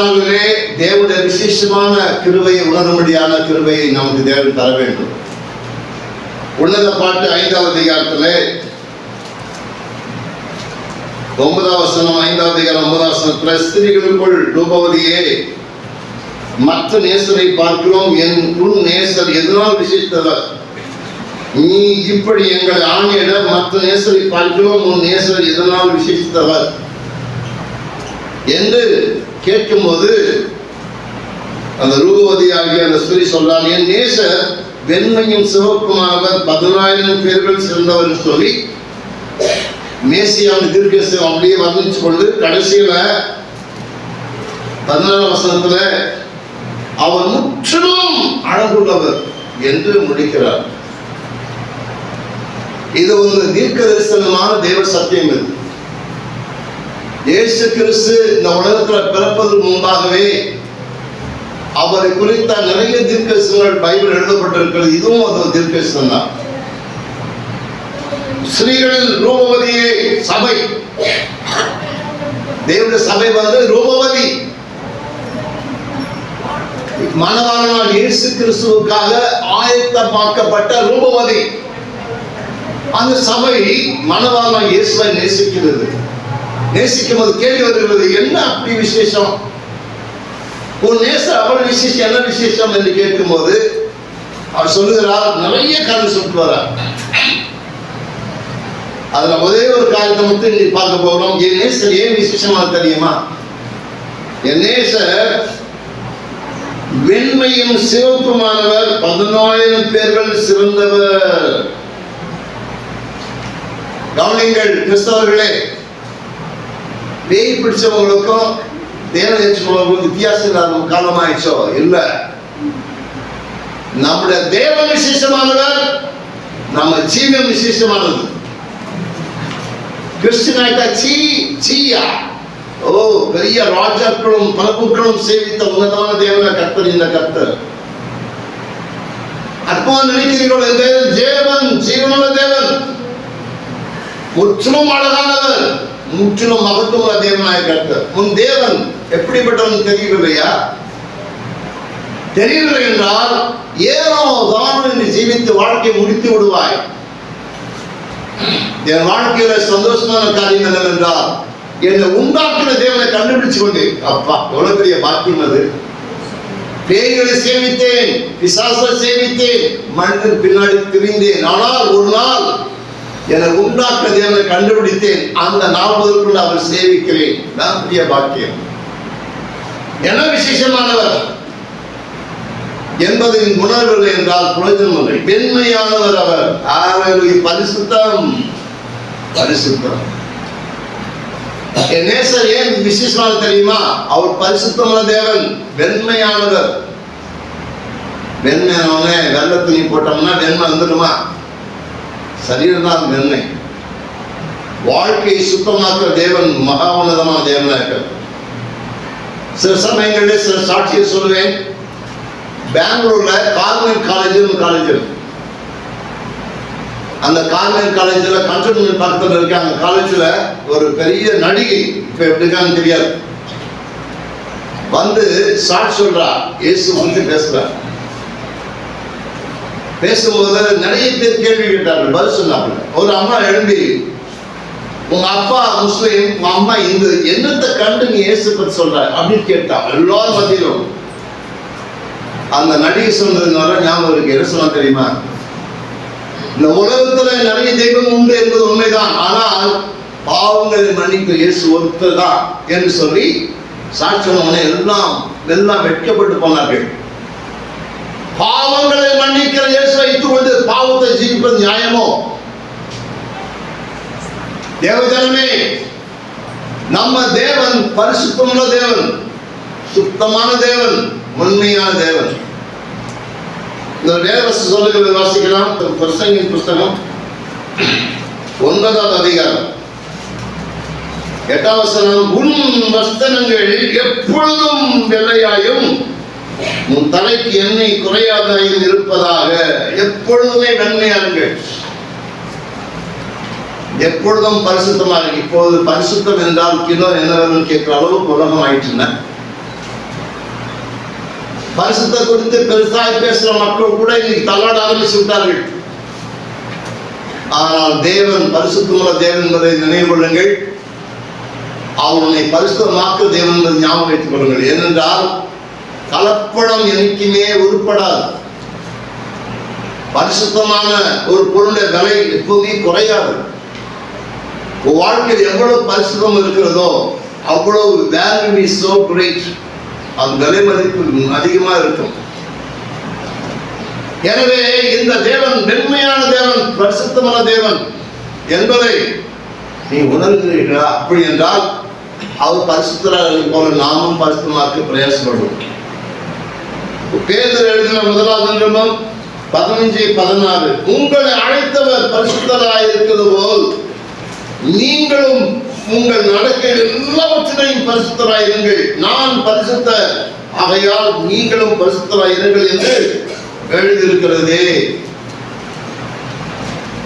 இந்த தேவனுடைய விசேஷமான கிருவையை உணரும்படியான கிருவையை நமக்கு தேவன் தர வேண்டும். உன்னத பாட்டு ஐந்தாவது காலத்தில் ஒன்பதாம் வசனம் ஐந்தாவது அதிகாரம் ஒன்பதாம் வசனத்துல ஸ்திரீகளுக்குள் ரூபவதியே மற்ற நேசரை பார்க்கிறோம். என் உன் நேசர் எதனால் விசேஷத்தவர்? நீ இப்படி எங்கள் ஆணையிட மற்ற நேசரை பார்க்கிறோம். உன் நேசர் எதனால் விசேஷித்தவர்? என்று கேட்கும்போது அந்த ரூபவதி ஆகிய அந்த ஸ்திரீ சொல்றான் என் நேசர் வெண்மையும் சிவப்புமாக பதினாயிரம் பேர்கள் சிறந்தவர் சொல்லி மேசியாவின் தீர்க்கதரிசனம் அப்படியே வர்ணிச்சு கொண்டு கடைசியில பதினாறாம் வசனத்துல அவர் முற்றிலும் அழகுள்ளவர் என்று முடிக்கிறார். இது ஒரு தீர்க்க தரிசனமான தேவ சத்தியம் இது. இயேசு கிறிஸ்து இந்த உலகத்துல பிறப்பதற்கு முன்பாகவே அவரை குறித்த நிறைய தீர்க்கதரிசனங்கள் பைபிள் எழுதப்பட்டிருக்கிறது. இதுவும் அது தீர்க்கதரிசனம் தான். ஸ்ரீகளில் ரூபவதியே சபை. தேவனுடைய சபை வந்து ரூபவதி. மனவாளனால் இயேசு கிறிஸ்துவுக்காக ஆயத்தமாக்கப்பட்ட ரூபவதி. அந்த சபை மனவாளனால் இயேசுவை நேசிக்கிறது. நேசிக்கும் போது கேள்வி வருகிறது என்ன அப்படி விசேஷம்? உன் நேச அவள் விசேஷம் என்ன விசேஷம்? என்று கேட்கும்போது அவர் சொல்லுகிறார் நிறைய கருத்து சொல்லிட்டு வர்றார். அதுல ஒரே ஒரு காரியத்தை மட்டும் நீ பார்க்க போகிறோம். என் நேசர் ஏன் விசேஷமா தெரியுமா? என் நேசர் வெண்மையும் சிவப்புமானவர் பதினாயிரம் பேர்கள் சிறந்தவர். கவனிங்கள் கிறிஸ்தவர்களே பேய் பிடிச்சவங்களுக்கும் தேவன் ஏற்றுக்கொள்ளவங்களுக்கும் வித்தியாசம் இல்லாத காலமாயிடுச்சோ? இல்ல. நம்முடைய தேவன் விசேஷமானவர் நம்ம ஜீவன் விசேஷமானது. கிறிஸ்டினாயிட்டா சீ சீயா. ஓ பெரிய ராஜாக்களும் பிரபுக்களும் சேவித்த உன்னதமான தேவன கர்த்தர் இந்த கர்த்தர். அற்பமா நினைக்கிறீர்கள் இந்த தேவன் ஜீவனுள்ள தேவன். முற்றிலும் அழகானவர். முற்றிலும் மகத்துவ தேவனாய் கர்த்தர் உன் தேவன் எப்படிப்பட்டவன் தெரியவில்லையா தெரியவில்லை என்றால் ஏனோ தான் என்று ஜீவித்து வாழ்க்கையை முடித்து விடுவாய். என் வாழ்க்கையில சந்தோஷமான காரியம் என்னவென்றால் என்னை உண்டாக்கின தேவனை கண்டுபிடிச்சு கொண்டு அப்பா எவ்வளவு பெரிய பாக்கியம் அது. பேய்களை சேமித்தேன் பிசாசை சேமித்தேன் மனிதன் பின்னாடி திரிந்தேன். ஆனால் ஒரு நாள் என உண்டாக்கின தேவனை கண்டுபிடித்தேன். அந்த நாள் அவர் சேவிக்கிறேன். நான் பெரிய பாக்கியம். என விசேஷமானவர்? என்பதின் உணர்வுகள் என்றால் பிரயோஜனம் இல்லை. பெண்மையானவர் அவர். பரிசுத்தம். பரிசுத்தம். என் நேசர் ஏன் விசேஷமான தெரியுமா? அவர் பரிசுத்தமான தேவன் வெண்மையானவர். வெண்மையானவனே வெள்ளை போட்டோம்னா வெண்மை வந்துடுமா? சரீரம் தான் வெண்மை வாழ்க்கையை சுத்தமாக்குற தேவன் மகா உன்னதமான தேவனாக இருக்கிறார் சில சமயங்களில் சில சாட்சியை சொல்லுவேன். பெங்களூர்ல கார்மெண்ட் காலேஜ் காலேஜ் இருக்கு. அந்த கார்மெண்ட் காலேஜில் கன்ஸ்ட்ரக்ஷன் பக்கத்தில் இருக்க அந்த காலேஜில் ஒரு பெரிய நடிகை இப்போ எப்படி இருக்கான்னு தெரியாது. வந்து சாட்சி சொல்றா. இயேசு வந்து பேசுறா பேசும்போது நிறைய பேர் கேள்வி கேட்டார்கள் பதில் சொன்னார்கள். ஒரு அம்மா எழும்பி உங்க அப்பா முஸ்லீம் உங்க அம்மா இந்து என்னத்தை கண்டு நீ ஏசு பத்தி சொல்ற அப்படின்னு கேட்டா எல்லாரும் மத்தியிலும். அந்த நடிகை சொன்னதுனால ஞாபகம் இருக்கு என்ன சொன்னா தெரியுமா? இந்த உலகத்துல நிறைய தெய்வம் உண்டு என்பது உண்மைதான். ஆனால் பாவங்களை மன்னிக்கும் இயேசு ஒருத்தர் தான் என்று சொல்லி சாட்சி எல்லாம் எல்லாம் வெட்கப்பட்டு போனார்கள். பாவங்களை மன்னிக்க இயேசு வைத்துக் கொண்டு பாவத்தை ஜீவிப்பது நியாயமோ தேவஜனமே நம்ம தேவன் பரிசுத்தமுள்ள தேவன் சுத்தமான தேவன் உண்மையான தேவன். இந்த வேதவச சொல்லுகிறது வாசிக்கலாம். பிரசங்கின் புஸ்தகம் ஒன்பதாவது அதிகாரம். எட்டாம் வசனம் உன் வஸ்தனங்கள் எப்பொழுதும் வெள்ளையாயும் உன் தலைக்கு எண்ணெய் குறையாதாயும் இருப்பதாக. எப்பொழுதுமே நன்மையாருங்கள் எப்பொழுதும் பரிசுத்தமா இருக்கு இப்போது பரிசுத்தம் என்றால் கிலோ என்ன வேணும்னு கேட்கிற அளவுக்கு உலகம் ஆயிட்டுன பரிசுத்த குறித்து பெருசாக பேசுகிற மக்கள் கூட இன்னைக்கு தள்ளாட ஆரம்பிச்சு விட்டார்கள். ஆனால் தேவன் பரிசுத்தமுள்ள தேவன் என்பதை நினைவு கொள்ளுங்கள். அவர் பரிசுத்தமாக்க தேவன் என்பதை ஞாபகம் வைத்துக் கொள்ளுங்கள். ஏனென்றால் கலப்படம் என்றைக்குமே உருப்படாது. பரிசுத்தமான ஒரு பொருளுடைய விலை எப்போதுமே குறையாது. உன் வாழ்க்கையில் எவ்வளவு பரிசுத்தம் இருக்கிறதோ அவ்வளவு வேல்யூ இஸ் சோ கிரேட் அது விலை மதிப்பு அதிகமா இருக்கும். எனவே இந்த தேவன் மென்மையான தேவன் பரிசுத்தமான தேவன் என்பதை நீ உணர்கிறீர்களா? அப்படி என்றால் அவர் பரிசுத்தராக போல நாமும் பரிசுத்தமாக்க பிரயாசப்படுவோம். பேதர் எழுதின முதலாவது நிருபம் பதினஞ்சு பதினாறு. உங்களை அழைத்தவர் பரிசுத்தராக இருக்கிறது போல் நீங்களும் உங்கள் நடக்கையில் எல்லாவற்றிலையும் பரிசுத்தராயிருங்கள் நான் பரிசுத்த ஆகையால் நீங்களும் பரிசுத்தராயிருங்கள் என்று எழுதியிருக்கிறதே.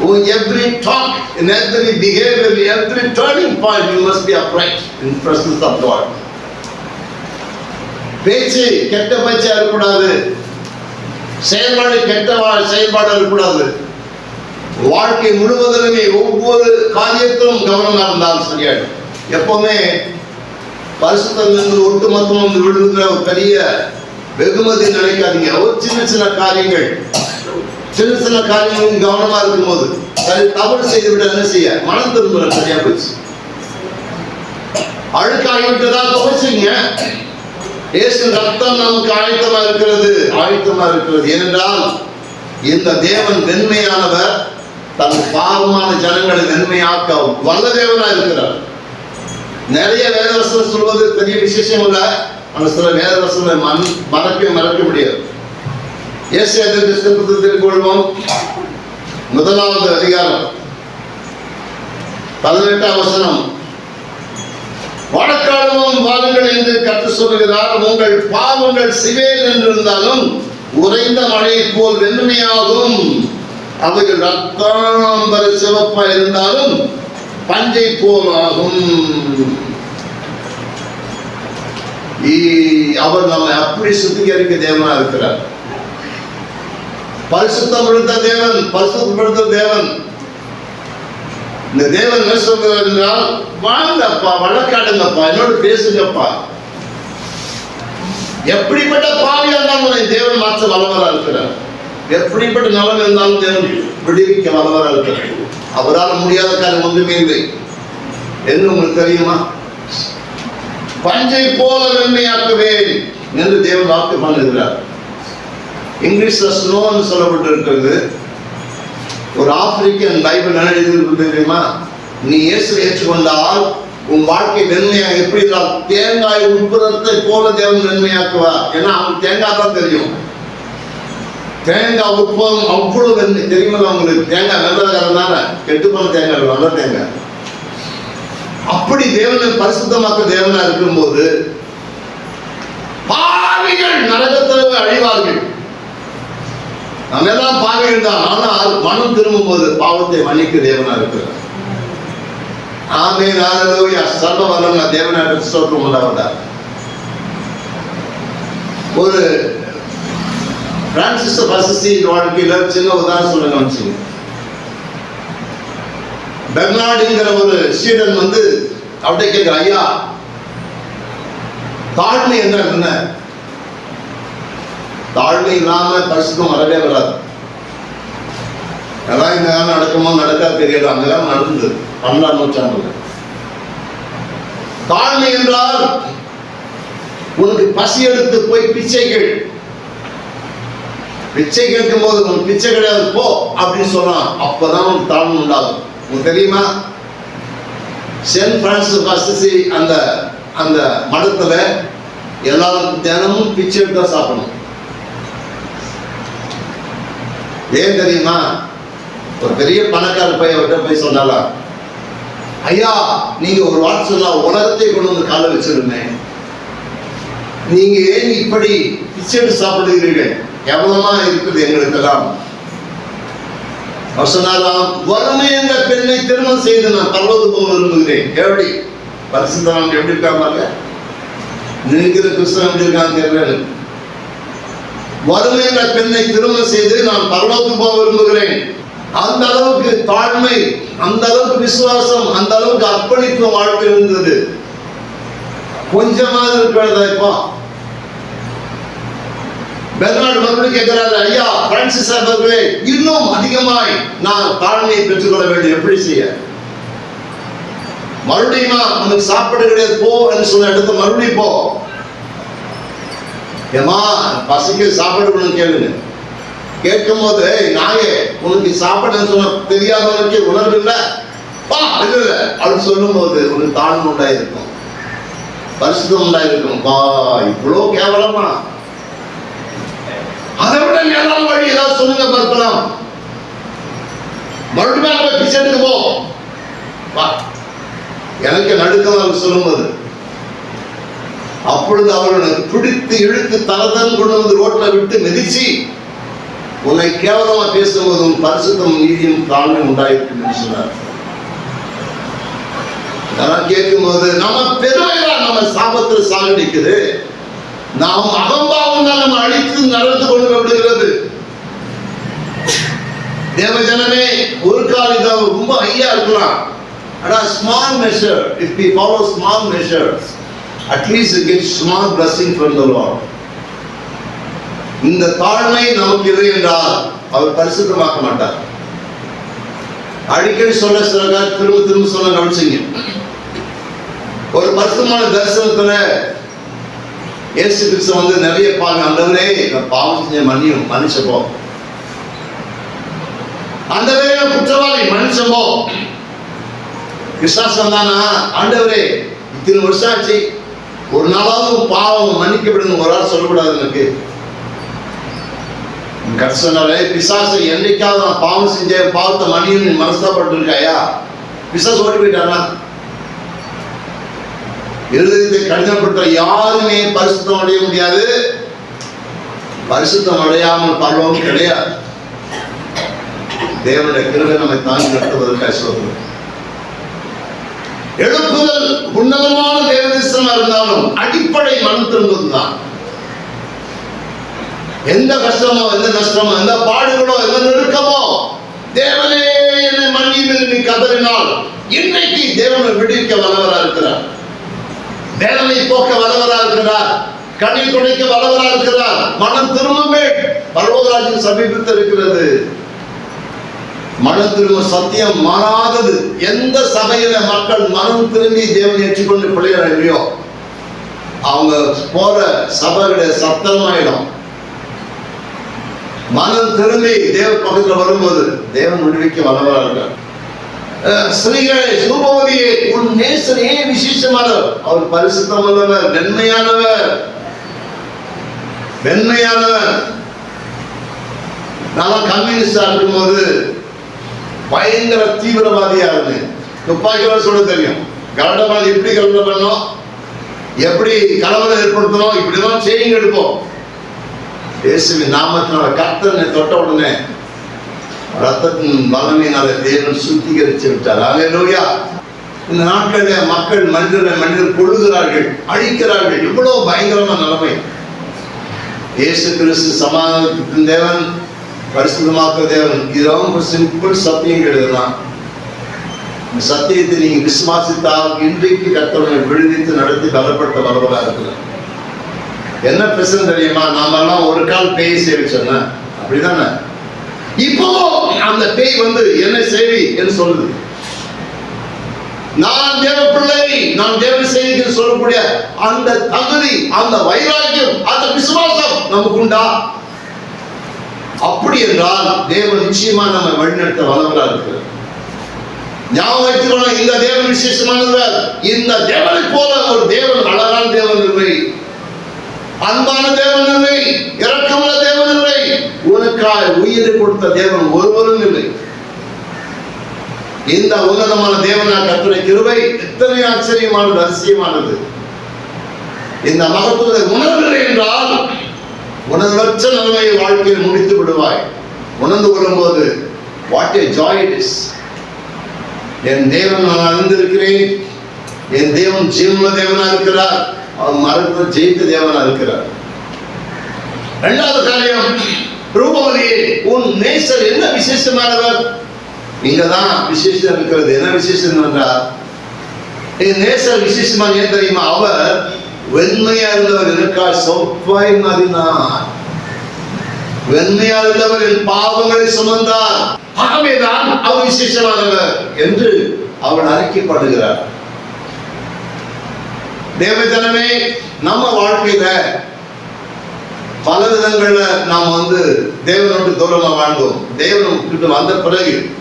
Oh, every talk, in every behavior, in every turning point, you must be upright in the presence of God. பேச்சு கெட்ட பேச்சா இருக்கக்கூடாது. செயல்பாடு கெட்ட செயல்பாடு இருக்கக்கூடாது. வாழ்க்கை முழுவதிலுமே ஒவ்வொரு காரியத்திலும் கவனமா இருந்தாலும் சரியாயிடும். எப்பவுமே பரிசுத்தம் இருந்து ஒட்டுமொத்தம் வந்து விழுகிற ஒரு பெரிய வெகுமதி நினைக்காதீங்க. ஒரு சின்ன சின்ன காரியங்கள் சின்ன சின்ன காரியங்களும் கவனமா இருக்கும்போது சரி தவறு செய்து விட என்ன செய்ய? மனம் திரும்புற சரியா போச்சு அழுக்காகிவிட்டதா? துவச்சிங்க இயேசு ரத்தம் நமக்கு ஆயத்தமா இருக்கிறது. ஆயத்தமா இருக்கிறது. ஏனென்றால் இந்த தேவன் வெண்மையானவர் தன் பாவமான ஜனங்களை நன்மையாக்க வல்ல தேவனா இருக்கிறார். நிறைய வேதவசனம் சொல்வது பெரிய விசேஷம் இல்ல ஆனா சில வேதவசங்களை மண் மறக்க மறக்க முடியாது. இயேசு எதிர்ப்பு கொள்வோம்? முதலாவது அதிகாரம். பதினெட்டாம் வசனம். வழக்காடுவோம் வாருங்கள் என்று கற்று சொல்லுகிறார். உங்கள் பாவங்கள் சிவேல் என்றிருந்தாலும் உறைந்த மழையைப் போல் வெண்மையாகும். அவைகள் ரத்தாம்பர சிவப்பா இருந்தாலும் பஞ்சை போலாகும். ஆகும் அவர் நம்மை அப்படி சுத்திகரிக்க தேவனா இருக்கிறார். பரிசுத்தப்படுத்த தேவன் பரிசுத்தப்படுத்த தேவன். இந்த தேவன் என்ன சொல்கிறார் என்றால் வாங்கப்பா வழக்காடுங்கப்பா என்னோட பேசுங்கப்பா. எப்படிப்பட்ட பாவியா இருந்தாலும் தேவன் மாற்ற வல்லவரா இருக்கிறார். எப்படிப்பட்ட நலம் இருந்தாலும் தேவன் விடுவிக்க வல்லவராக இருக்கிறார். அவரால் முடியாத காரியம் ஒன்றுமே இல்லை. என்று உங்களுக்கு தெரியுமா? பஞ்சை போல வெண்மையாக்குவேன் என்று தேவன் வாக்கு பண்ணுகிறார் இங்கிலீஷ்ல ஸ்னோன்னு சொல்லப்பட்டிருக்கிறது. ஒரு ஆப்பிரிக்கன் பைபிள் என்ன எழுதியிருக்கு தெரியுமா? நீ இயேசு ஏற்றுக்கொண்டால் உன் வாழ்க்கை வெண்மையாக எப்படி இருந்தால் தேங்காய் உட்புறத்தை போல தேவன் வெண்மையாக்குவார். ஏன்னா அவனுக்கு தேங்காய் தான் தெரியும். தேங்காய் உட்புறம் அவ்வளவு வெண்மை தெரியுமா உங்களுக்கு தேங்காய் வெள்ளக்காரன் இருந்தால கெட்டு போன தேங்காய் நல்ல தேங்காய். அப்படி தேவனை பரிசுத்தமாக்க தேவனா இருக்கும்போது பாவிகள் நரகத்தில் அழிவார்கள். நம்ம எல்லாம் பாவிகள் தான். ஆனால் மனம் திரும்பும் போது பாவத்தை மன்னிக்க தேவனா இருக்கிறார். ஆமே நாளலூயா சர்வ வல்லமை தேவனாக ஸ்தோத்திரம் உண்டாவதா ஒரு பிரான்சிஸ் பசசி வாழ்க்கையில சின்ன உதாரணம் சொல்லுங்க வச்சுங்க பெர்னாடிங்கிற ஒரு சீடன் வந்து அவர்கிட்ட கேட்கிற ஐயா தாழ்மை என்ன என்ன தாழ்மை இல்லாம பரிசுத்தம் வரவே வராது. அதான் இந்த காலம் நடக்குமோ நடக்காது தெரியல அங்கெல்லாம் நடந்தது. பன்னெண்டாம் நூற்றாண்டுல. தாழ்மை என்றால் உனக்கு பசி எடுத்து போய் பிச்சை கேள் பிச்சை கேட்கும் போது உன் பிச்சை கிடையாது போ அப்படின்னு சொன்னான். அப்பதான் உனக்கு தாழ்வு உண்டாகும். உங்களுக்கு தெரியுமா? சென்ட் பிரான்சிஸ் அசிசி அந்த அந்த மடத்துல எல்லாரும் தினமும் பிச்சை எடுத்து தான் சாப்பிடணும். ஏன் தெரியுமா? ஒரு பெரிய பணக்கார பையன் அவர்கிட்ட போய் சொன்னாலாம் ஐயா நீங்க ஒரு வார்த்தை சொன்னா உலகத்தை கொண்டு வந்து காலை வச்சிருமே. நீங்க ஏன் இப்படி பிச்சை சாப்பிடுகிறீர்கள். எவ்வளவுமா இருக்குது எங்களுக்கெல்லாம். அவர் சொன்னாராம் வறுமை என்ற பெண்ணை திருமணம் செய்து நான் பரவது போக விரும்புகிறேன். எப்படி பரிசுத்தான் எப்படி இருக்காங்க நினைக்கிற கிறிஸ்தவன் எப்படி இருக்கான்னு தெரியல வறுமை என்ற பெண்ணை திருமணம் செய்து நான் பரலோகத்துக்கு போக விரும்புகிறேன். அந்த அளவுக்கு தாழ்மை அந்த அளவுக்கு விசுவாசம் அந்த அளவுக்கு அர்ப்பணிப்பு வாழ்க்கை இருந்தது. கொஞ்சமாவது இருக்கிறதா இப்போ? பெர்னார்டு மறுபடியும் கேட்கிறாரு ஐயா பிரான்சிஸ் அவர்களே இன்னும் அதிகமாய் நான் தாழ்மையை பெற்றுக்கொள்ள வேண்டும். எப்படி செய்ய? மறுபடியுமா உனக்கு சாப்பாடு கிடையாது போ என்று சொன்ன இடத்த மறுபடியும் போ. ஏமா பசிக்கு சாப்பாடு கொண்டு கேளுங்க கேட்கும் போது நாயே உனக்கு சாப்பாடுன்னு சொன்ன தெரியாதவனுக்கு உணர்வு இல்லை. பா இல்ல இல்ல அப்படின்னு சொல்லும் போது உனக்கு தாழ்வு உண்டாயிருக்கும். பரிசுத்தம் உண்டாயிருக்கும். பா இவ்வளோ கேவலமா? அதை விட மேலான வழி ஏதாவது சொல்லுங்க பார்க்கலாம் மறுபடியும் போய் பிச்சை எடுக்க போ. வா. எனக்கு நடுக்கம் அவர் சொல்லும்போது அப்பொழுது அவர்களை பிடித்து இழுத்து தரதன் கொண்டு வந்து ரோட்ல விட்டு மிதிச்சு உன்னை கேவலமா பேசும்போதும் பரிசுத்தம் நீதியும் தாழ்மை உண்டாயிருக்கும் என்று சொன்னார். இதெல்லாம் கேட்கும்போது நம்ம பெருமைதான் நம்ம சாபத்தில் சாகடிக்குது. நாம் அகம்பாவம் தான் நம்ம அழித்து நடந்து கொண்டு விடுகிறது தேவஜனமே ஒரு கால் இது ரொம்ப ஐயா இருக்கலாம். ஆனா small measure if we follow small measures at least get small blessing from the Lord இந்த தாழ்மை நமக்கு எது என்றால் அவர் பரிசுத்தமாக்க மாட்டார். அடிக்கடி சொல்ல சில திரும்ப திரும்ப சொல்ல கவனிச்சிங்க ஒரு பரிசுத்தமான தரிசனத்துல இயேசு கிறிஸ்து வந்து நிறைய பாங்க அந்தவரே நான் பாவம் செஞ்ச மன்னியும் மன்னிச்சப்போ அந்தவரே குற்றவாளி மன்னிச்சப்போ விசுவாசம் தானா ஆண்டவரே இத்தனை வருஷம் ஆச்சு. ஒரு நாளாவது பாவம் மன்னிக்கப்படணும் ஒரு ஆள் சொல்லக்கூடாது எனக்கு. கடைசினாலே பிசாசு என்னைக்காவது நான் பாவம் செஞ்சேன் பாவத்தை மன்னியும் நீ மனசாப்பட்டு இருக்காயா பிசாசு ஓடி போயிட்டானா இருதயத்தை கடினப்படுத்த யாருமே பரிசுத்தம் அடைய முடியாது. பரிசுத்தம் அடையாமல் பரவம் கிடையாது. தேவனுடைய கிருபை நம்மை தாங்கி நடத்துவதற்கு சோதனை எழுப்புதல் உன்னதமான தேவதேசமா இருந்தாலும் அடிப்படை மனம் திரும்புவதுதான். எந்த கஷ்டமோ எந்த நஷ்டமோ எந்த பாடுகளோ எந்த நெருக்கமோ தேவனே என்னை மன்னியும் நீ கதறினால் இன்னைக்கு தேவனை விடுவிக்க வல்லவராக இருக்கிறார் வேதனை போக்க வல்லவரா இருக்கிறார். கண்ணீர் துடைக்க வல்லவரா இருக்கிறார். மனம் திரும்பவே பர்வதராஜன் சமீபத்தில் இருக்கிறது மனம் திரும்ப சத்தியம் மாறாதது. எந்த சபையில மக்கள் மனம் திரும்பி தேவனை ஏற்றுக்கொண்டு பிள்ளைகள் இல்லையோ அவங்க போற சபையுடைய சத்தமாயிடும் மனம் திரும்பி தேவ பக்கத்தில் வரும்போது தேவன் விடுவிக்க வல்லவரா இருக்கார். ஸ்ரீகளே சூபவதியே உன் நேசன் ஏன் விசேஷமானவர். அவர் பரிசுத்தம் உள்ளவர் வெண்மையானவர். வெண்மையானவர். நான் கம்யூனிஸ்டா இருக்கும்போது பயங்கர தீவிரவாதியா இருந்தேன் துப்பாக்கியோட சொல்ல தெரியும். கலண்டமான எப்படி கலண்ட பண்ணோம்? எப்படி கலவரம் ஏற்படுத்தணும்? இப்படிதான் செய்யுங்க எடுப்போம். இயேசுவின் நாமத்தினால கர்த்தனை தொட்ட உடனே ரத்தத்தின் பலமையினால தேவன் சுத்திகரித்து விட்டார். அல்லேலூயா இந்த நாட்களில் மக்கள் மனிதரை மனிதர் கொள்ளுகிறார்கள் அழிக்கிறார்கள். இவ்வளவு பயங்கரமான நிலைமை. இயேசு கிறிஸ்து சமாதானத்தின் தேவன் பரிசுத்தமாக்க தேவன். இது ரொம்ப சிம்பிள் சத்தியம் எழுதலாம் இந்த சத்தியத்தை நீங்கள் விசுவாசித்தால் இன்றைக்கு கத்தவனை விடுவித்து நடத்தி பலப்படுத்த வரவராக இருக்குது என்ன பிரச்சனை தெரியுமா? நாமெல்லாம் ஒரு கால் பேய் செய்ய சொன்ன அப்படிதானே? இப்போ அந்த பேய் வந்து என்ன செய்வி என்று சொல்லுது. நான் தேவ பிள்ளை நான் தேவ செய்தி சொல்லக்கூடிய அந்த தகுதி அந்த வைராக்கியம் அந்த விசுவாசம் நமக்கு உண்டா அப்படி என்றால் தேவன் நிச்சயமா நம்ம வழிநடத்த வல்லவரா இருக்கிறார். ஞாபகம் வைத்துக்கணும் இந்த தேவன் விசேஷமானவர் இந்த தேவனை போல ஒரு தேவன் அழகான தேவன் இல்லை. அன்பான தேவன் இல்லை. உனக்காய் உயிரை கொடுத்த தேவன் ஒருவரும் இல்லை. இந்த உன்னதமான தேவனா கத்துரை கிருபை எத்தனை ஆச்சரியமானது அதிசயமானது இந்த மகத்துவத்தை உணர்வில்லை என்றால் உணர்வற்ற நிலைமையை வாழ்க்கையில் முடித்து விடுவாய். உணர்ந்து கொள்ளும்போது what a joy it is என் தேவன் நான் அறிந்திருக்கிறேன். என் தேவன் ஜீவன தேவனா இருக்கிறார். அவர் மரத்தில் ஜெயித்த தேவனா இருக்கிறார். இரண்டாவது காரியம் ரூபவதியே உன் நேசர் என்ன விசேஷமானவர்? இங்கதான் தான் விசேஷம் இருக்கிறது. என்ன விசேஷம் என்றால் என் நேசர் விசேஷமா ஏன் தெரியுமா? அவர் வெண்மையா இருந்தவர் எனக்கால் சொப்பாய் மாறினார் வெண்மையா இருந்தவர் என் பாவங்களை சுமந்தார். ஆகவேதான் அவர் விசேஷமானவர் என்று அவர் அறிக்கைப்படுகிறார். தேவதனமே நம்ம வாழ்க்கையில பல விதங்கள்ல நாம் வந்து தேவனோடு தூரமா வாழ்ந்தோம் தேவன் கிட்ட வந்த பிறகு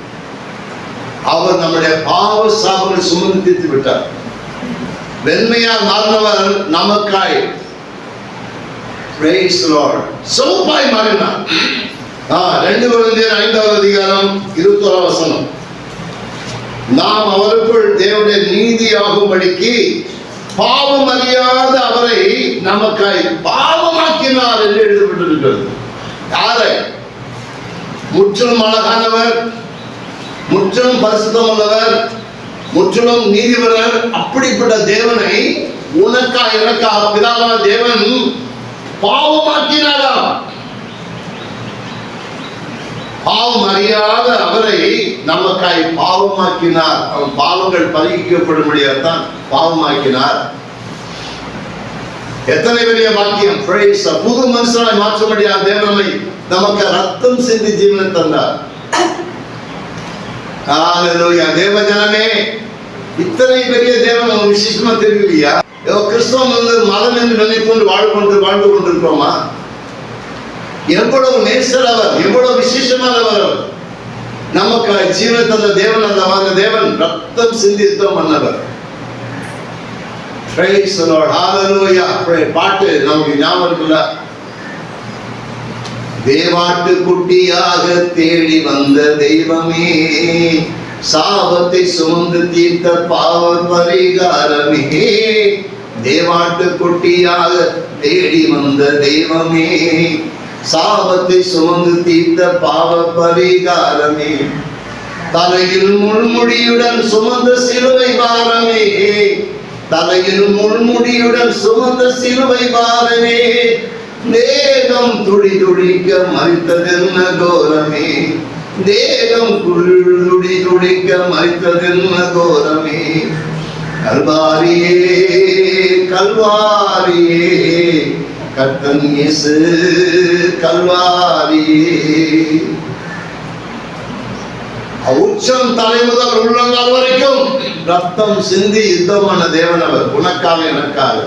அவர் நம்முடைய பாவ சாபங்களை சுமந்து தீர்த்து விட்டார். வெண்மையா மாறினவர் நமக்காய். Praise the சிவப்பாய் மாறினார். ஆ, ரெண்டு குழந்தையர் ஐந்தாவது அதிகாரம் இருபத்தோராம் வசனம். நாம் அவருக்குள் தேவனுடைய நீதியாகும்படிக்கு பாவம் அறியாத அவரை நமக்காய். பாவம் பாவமாக்கினார் என்று எழுதப்பட்டிருக்கிறது. யாரை? முற்றிலும் அழகானவர் முற்றிலும் பரிசுத்தம் உள்ளவர் முற்றிலும் நீதிபரர் அப்படிப்பட்ட தேவனை உனக்கா எனக்கா பிதாவான தேவன் பாவமாக்கினாராம் பாவம் அறியாத அவரை நமக்காய் பாவமாக்கினார். அவன் பாவங்கள் பரிகரிக்கப்படும்படியாகத்தான் பாவமாக்கினார். எத்தனை பெரிய வாக்கியம் praise புது மனுஷனாய் மாற்றும்படியாக தேவனை நமக்கு ரத்தம் சிந்தி ஜீவனை தந்தார். ஹalleluya தேவ ஜனமே இத்தனை பெரிய தேவன் விசேஷமா தெரியலையா ஏதோ கிறிஸ்தவம் வந்து மதம் என்று நினைக்கொண்டு வாழ் கொண்டு வாழ்ந்து கொண்டிருக்கிறோமா? எவ்வளவு நேசர் அவர் எவ்வளவு விசேஷமானவர் அவர் நமக்கு ஜீவனை தந்த தேவன் அந்த தேவன் ரத்தம் சிந்தி மன்னவர் பண்ணவர். பாட்டு நமக்கு ஞாபகம் இருக்குல்ல? தேவாட்டு குட்டியாக தேடி வந்த தெய்வமே சாபத்தை சுமந்து தீர்த்த பாவ பரிகாரமே தேவாட்டு குட்டியாக தேடி வந்த தெய்வமே சாபத்தை சுமந்து தீர்த்த பாவ பரிகாரமே தலையில் முள்முடியுடன் சுமந்த சிலுவை பாரமே தலையில் முள்முடியுடன் சுமந்த சிலுவை பாரமே தேகம் துடி துடிக்க மறித்ததென்ன கோரமே தேகம் துடி துடிக்க மறித்ததென்ன கோரமே கல்வாரியே கல்வாரியே கத்தன் இயேசு கல்வாரியே. உச்சம் தலைமுதல் உள்ளங்கால் வரைக்கும் ரத்தம் சிந்தி யுத்தமான தேவன் அவர். உனக்காக எனக்காக.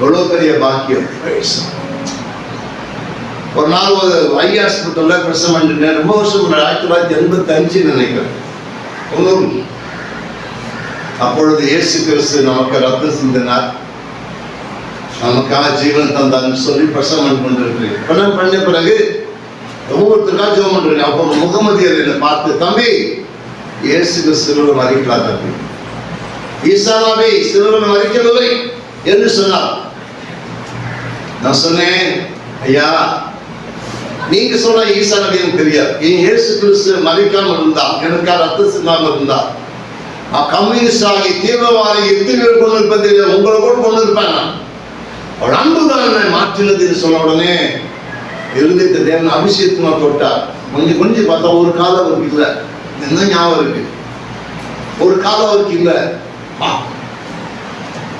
எவ்வளவு பெரிய பாக்கியம். ஒரு நாள் ஒரு ஐ ஹாஸ்பிட்டல்ல பிரசவம் பண்ணிட்டேன் ரொம்ப வருஷம் முன்னாடி ஆயிரத்தி தொள்ளாயிரத்தி எண்பத்தி அஞ்சு நினைக்கிறேன் அப்பொழுது இயேசு கிறிஸ்து நமக்கு ரத்தம் சிந்தினார். நமக்காக ஜீவன் தந்தான்னு சொல்லி பிரசவம் கொண்டிருக்கிறேன். பிரசவம் பண்ண பிறகு ஒவ்வொருத்தருக்கா ஜெபம் பண்றேன். அப்போ முகமதியர் என்னை பார்த்து தம்பி இயேசுக்கு கிறிஸ்துவை மறிக்கிறார் தம்பி ஈசானாவை சிறுவன் மறிக்கவில்லை என்று சொன்னார். நான் சொன்னேன் ஐயா நீங்க சொன்ன ஈசா நபி எனக்கு தெரியாது. என் இயேசு கிறிஸ்து மறிக்காமல் இருந்தா எனக்கு ரத்த சிந்தாமல் இருந்தா கம்யூனிஸ்ட் ஆகி தீவிரவாதி எத்தனை பேர் கொண்டு இருப்பேன் தெரியாது உங்களை கூட கொண்டு இருப்பேன் நான். அவள் அன்பு தான் என்னை மாற்றினதுன்னு சொன்ன உடனே இருதயத்தை தேவன் அபிஷேகமா தொட்டார். கொஞ்சம் கொஞ்சம் பார்த்தா ஒரு காலம் ஒரு இல்லை. என்ன ஞாபகம் இருக்கு? ஒரு காலம் அவருக்கு இல்லை.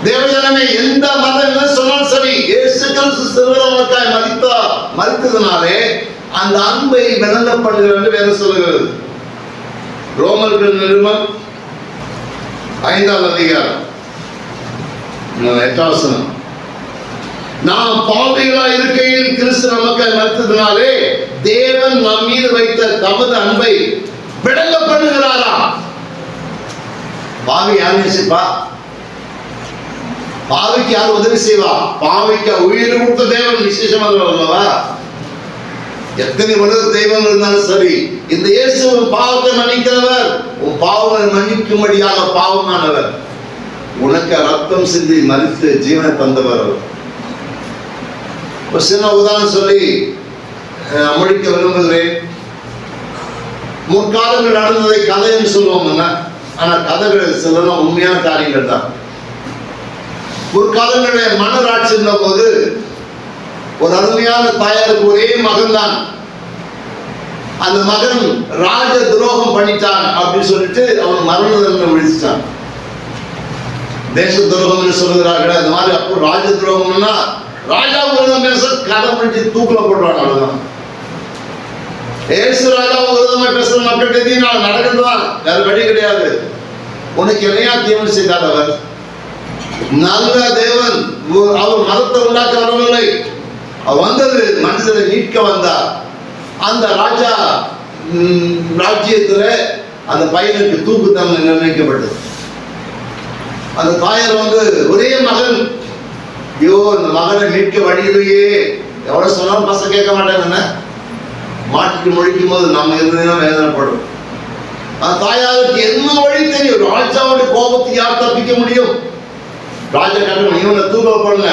தேவஜனமே எந்த மதம் சொன்னாலும் சரி இயேசு கிறிஸ்து சிறுவனக்காய் மதித்தா மதித்ததுனாலே அந்த அன்பை விளங்கப்படுகிறது பண்ணுகிறது வேற சொல்லுகிறது. ரோமர்கள் நிருபம் ஐந்தாவது அதிகாரம். எட்டாவசனம் நாம் பாவிகளா இருக்கையில் கிறிஸ்து நமக்கு மறுத்ததுனாலே தேவன் நம் மீது வைத்த தமது அன்பை விளங்கப்படுகிறாரா? பாவி யார் நேசிப்பா பாவிக்கு யார் உதவி செய்வா? பாவிக்கு உயிர் கொடுத்த தேவன் விசேஷமானவர் அல்லவா எத்தனை உலக தெய்வம் இருந்தாலும் சரி இந்த இயேசு பாவத்தை மன்னிக்கிறவர் உன் பாவங்களை மன்னிக்கும்படியாக பாவமானவர். உனக்கு ரத்தம் சிந்தி மறித்து ஜீவனை தந்தவர் ஒரு சின்ன உதாரணம் சொல்லி அஹ், முடிக்க விரும்புகிறேன் முற்காலங்கள் நடந்ததை கதைன்னு சொல்லுவோம் ஆனா கதைகள் சிலதான் உண்மையான காரியங்கள் தான். முற்காலங்களுடைய மன்னராட்சி இருந்த போது ஒரு அருமையான தாயாருக்கு ஒரே மகன் தான். அந்த மகன் ராஜ துரோகம் பண்ணிட்டான் அப்படின்னு சொல்லிட்டு அவன் மரண தண்டனை விழிச்சிட்டான் தேச துரோகம் சொல்லுகிறார்கள் அந்த மாதிரி அப்போ ராஜ துரோகம்னா ராஜா விரதம் பேச கதை பிடிச்சி தூக்கில போடுறான் அவ்வளவுதான். ஏசு ராஜா விரோதமாக பேசுற மக்கள் எதையும் நான் நடக்கணும்தான் வேற வழி கிடையாது. உனக்கு என்னையா தீவனம் செய்தார் அவர் நல்ல தேவன் அவர் மதத்தை உண்டாக்க வரவில்லை. அவர் வந்தது மனிதரை மீட்க வந்தார். அந்த ராஜா ம், ராஜ்யத்துல அந்த பையனுக்கு தூக்கு தண்டனை நிர்ணயிக்கப்பட்டது. அந்த தாயார் வந்து ஒரே மகன். ஐயோ இந்த மகனை மீட்க வழியிலேயே எவ்வளவு சொன்னாலும் பசங்க கேட்க மாட்டாங்க மாட்டிட்டு முழிக்கும் போது நம்ம இருந்ததுன்னா வேதனைப்படும். தாயாருக்கு என்ன வழி தெரியும்? ராஜாவுடைய கோபத்தை யார் தப்பிக்க முடியும்? ராஜா கட்டணம் இவனை தூக்க போடுங்க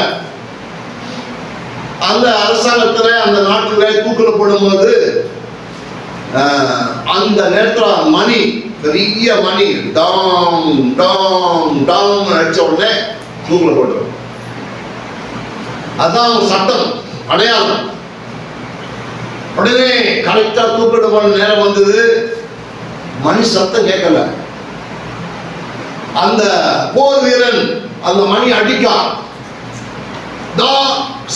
அந்த அரசாங்கத்துல அந்த நாட்டுல தூக்கல போடும்போது ஆஹ், அந்த நேரத்துல மணி பெரிய மணி டாம் டாம் டாம் அடிச்ச உடனே தூக்கில போட்டுரும். அதான் சட்டம் அடையாளம். உடனே கரெக்டா தூக்கிட்டு போன நேரம் வந்தது. மணி சத்தம் கேட்கல. அந்த போர் வீரன் அந்த மணி அடிக்கான். தா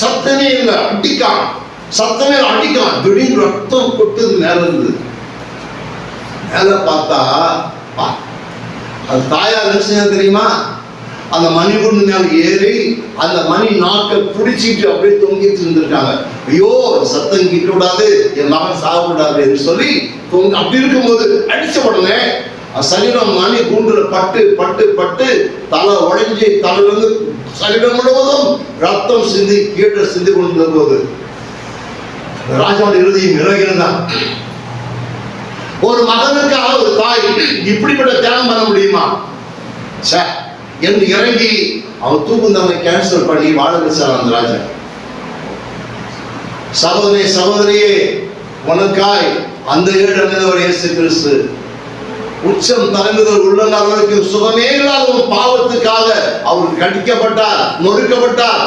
சத்தமே இல்லை அடிக்கான். சத்தமே அடிக்கான். திடீர்னு ரத்தம் கொட்டுது மேல இருந்து. மேல பார்த்தா பா, அது தாயார் என்ன தெரியுமா? அந்த மணி கொண்டு மேல ஏறி அந்த மணி நாட்கள் பிடிச்சிட்டு அப்படியே தொங்கிட்டு இருந்திருக்காங்க. ஐயோ சத்தம் கிட்ட கூடாது என் மகன் சாகக்கூடாது என்று சொல்லி தொங்க அப்படி இருக்கும்போது அடிச்ச உடனே சரீரம் மணி கூண்டுல பட்டு பட்டு பட்டு தலை உடைஞ்சி தலையிலிருந்து சரீரம் முழுவதும் ரத்தம் சிந்தி கீழே சிந்தி கொண்டு போது ராஜாவோட இறுதியும் இறங்கியிருந்தான். ஒரு மகனுக்காக ஒரு தாய் இப்படிப்பட்ட தியானம் பண்ண முடியுமா? ச்சே என்று இறங்கி அவன் தூக்கு தண்டனை கேன்சல் பண்ணி வாழ வச்சார் அந்த ராஜா சகோதரி சகோதரியே உனக்காய் அந்த ஏழு அணிந்தவர் இயேசு கிறிஸ்து? உச்சம் தரங்குதல் உள்ளங்கால் வரைக்கும் சுகமே இல்லாத ஒரு பாவத்துக்காக அவர் கடிக்கப்பட்டார் நொறுக்கப்பட்டார்.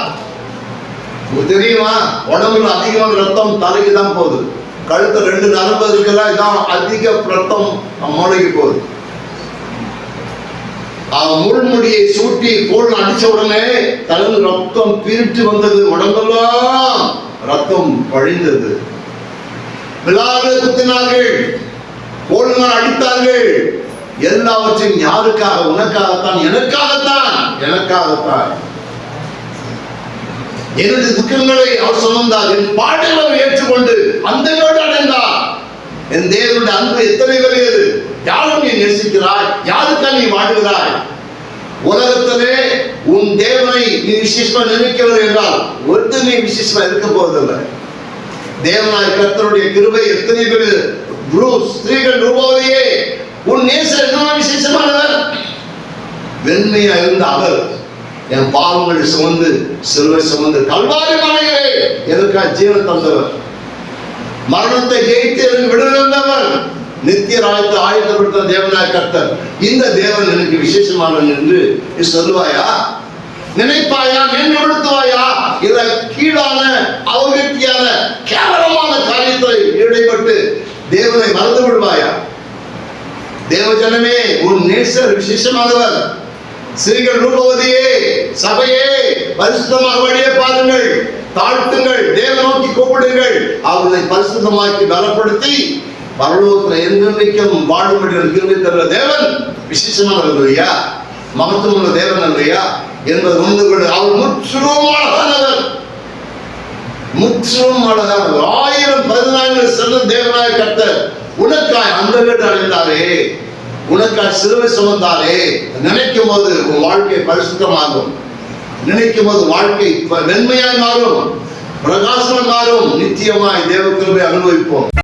உங்களுக்கு தெரியுமா? உடம்புல அதிகமான ரத்தம் தலைக்கு தான் போகுது. கழுத்து ரெண்டு நரம்பு இருக்குல்ல இதான் அதிக ரத்தம் மூளைக்கு போகுது. முள்முடியை சூட்டி கோல் அடிச்ச உடனே தலையில் ரத்தம் பிரிட்டு வந்தது உடம்பெல்லாம் ரத்தம் வழிந்தது. விழாவில் குத்தினார்கள். கோல்கள் அடித்தார்கள். எல்லாவற்றையும் யாருக்காக? உனக்காகத்தான் எனக்காகத்தான் எனக்காகத்தான். எனது துக்கங்களை அவர் சுமந்தார் என் பாடுகளை அவர் ஏற்றுக்கொண்டு அந்த அடைந்தார். என் தேவனுடைய அன்பு எத்தனை நேசிக்கிறாய் யாருக்கா நீ வாழ்கிறாய்? உலகத்திலே உன் தேவனை நீ விசேஷமா நினைக்கவில்லை என்றால் ஒருத்தர் நீ விசேஷமா இருக்க போவதில்லை. தேவனாய் கர்த்தருடைய கிருபை எத்தனை பேர் ப்ரூஸ் ஸ்திரீகள் ரூபாவதியே உன் நேசர் என்ன விசேஷமானவர்? வெண்மையா இருந்த அவர் என் பாவங்களை சுமந்து சிலுவை சுமந்து கல்வாரி மலைகளே எதற்காக ஜீவன் தந்தவர்? மரணத்தை ஜெயித்து எனக்கு விடுதந்தவர் நித்திய ராயத்தை ஆயுதப்படுத்த தேவனாய் கர்த்தர். இந்த தேவன் எனக்கு விசேஷமானவன் என்று சொல்லுவாயா? நினைப்பாயா? மேம்படுத்துவாயா இத கீழான அவகத்தியான கேவலமான காரியத்தை இடைப்பட்டு தேவனை மறந்து விடுவாயா? தேவஜனமே உன் நேசர் விசேஷமானவர். ஸ்ரீகள் ரூபவதியே சபையே பரிசுத்தமாக வழியே பாருங்கள். தாழ்த்துங்கள் தேவ நோக்கி கூப்பிடுங்கள். அவர்களை பரிசுத்தமாக்கி பலப்படுத்தி பரலோகத்தில் என்றென்றைக்கும் வாழும்படி கிருபை தருகிற தேவன் விசேஷமானவர் இல்லையா மகத்துவம் உள்ள தேவன் இல்லையா என்பது உணர்ந்து கொண்டு அவர் முற்றிலும் அழகானவர் முற்றிலும் அழகானவர் ஆயிரம் பதினாயிரம் செல்லும் தேவனாய் கத்த உனக்காய் அந்த வீடு அடைந்தாரே. உனக்காய் சிறுவை சுமந்தாரே. நினைக்கும் போது உன் வாழ்க்கை பரிசுத்தமாகும். நினைக்கும் போது வாழ்க்கை வெண்மையாய் மாறும். பிரகாசமாய் மாறும். நித்தியமாய் தேவ கிருபை அனுபவிப்போம்.